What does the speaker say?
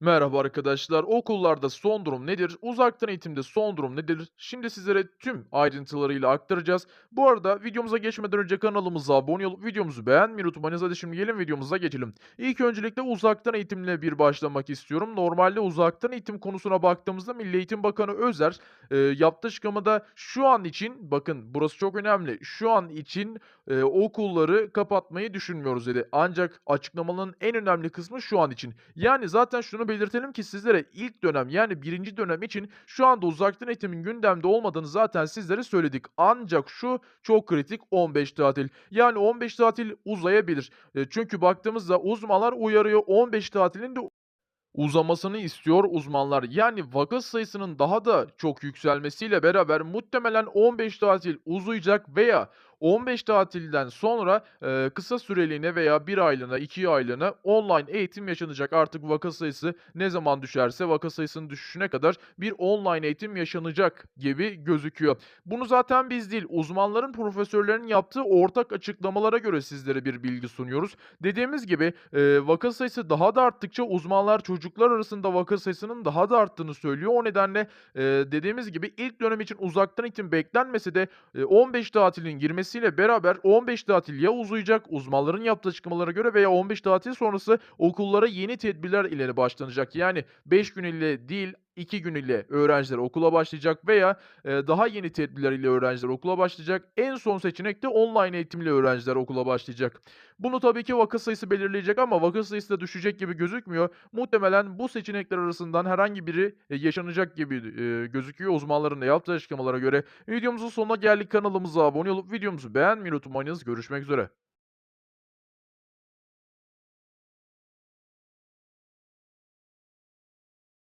Merhaba arkadaşlar. Okullarda son durum nedir? Uzaktan eğitimde son durum nedir? Şimdi sizlere tüm ayrıntılarıyla aktaracağız. Bu arada videomuza geçmeden önce kanalımıza abone olup videomuzu beğenmeyi unutmayınız. Hadi şimdi gelin videomuza geçelim. İlk öncelikle uzaktan eğitimle bir başlamak istiyorum. Normalde uzaktan eğitim konusuna baktığımızda Milli Eğitim Bakanı Özer e, yaptığı açıklamada şu an için bakın burası çok önemli. Şu an için e, okulları kapatmayı düşünmüyoruz dedi. Ancak açıklamanın en önemli kısmı şu an için. Yani zaten şunu belirtelim ki sizlere ilk dönem yani birinci dönem için şu anda uzaktan eğitimin gündemde olmadığını zaten sizlere söyledik. Ancak şu çok kritik 15 tatil. Yani 15 tatil uzayabilir. E, çünkü baktığımızda uzmanlar uyarıyor 15 tatilin de uzamasını istiyor uzmanlar. Yani vaka sayısının daha da çok yükselmesiyle beraber muhtemelen 15 tatil uzayacak veya 15 tatilden sonra eee, kısa süreliğine veya bir aylığına, 2 aylığına online eğitim yaşanacak. Artık vaka sayısı ne zaman düşerse vaka sayısının düşüşüne kadar bir online eğitim yaşanacak gibi gözüküyor. Bunu zaten biz değil, uzmanların, profesörlerin yaptığı ortak açıklamalara göre sizlere bir bilgi sunuyoruz. Dediğimiz gibi, eee, vaka sayısı daha da arttıkça uzmanlar çocuklar arasında vaka sayısının daha da arttığını söylüyor. O nedenle, eee, dediğimiz gibi ilk dönem için uzaktan eğitim beklenmese de, eee, 15 tatilin girmesiyle beraber 15 tatil ya uzayacak uzmanların yaptığı açıklamalara göre veya 15 tatil sonrası okullara yeni tedbirler ile başlanacak. Yani 5 gün ile değil 2 gün ile öğrenciler okula başlayacak veya, eee, daha yeni tedbirler ile öğrenciler okula başlayacak. En son seçenek de online eğitimle öğrenciler okula başlayacak. Bunu tabii ki vaka sayısı belirleyecek ama vaka sayısı da düşecek gibi gözükmüyor. Muhtemelen bu seçenekler arasından herhangi biri, eee, yaşanacak gibi, eee, gözüküyor uzmanların da yaptığı açıklamalara göre. Videomuzun sonuna geldik. Kanalımıza abone olup videomuzu beğenmeyi unutmayınız. Görüşmek üzere.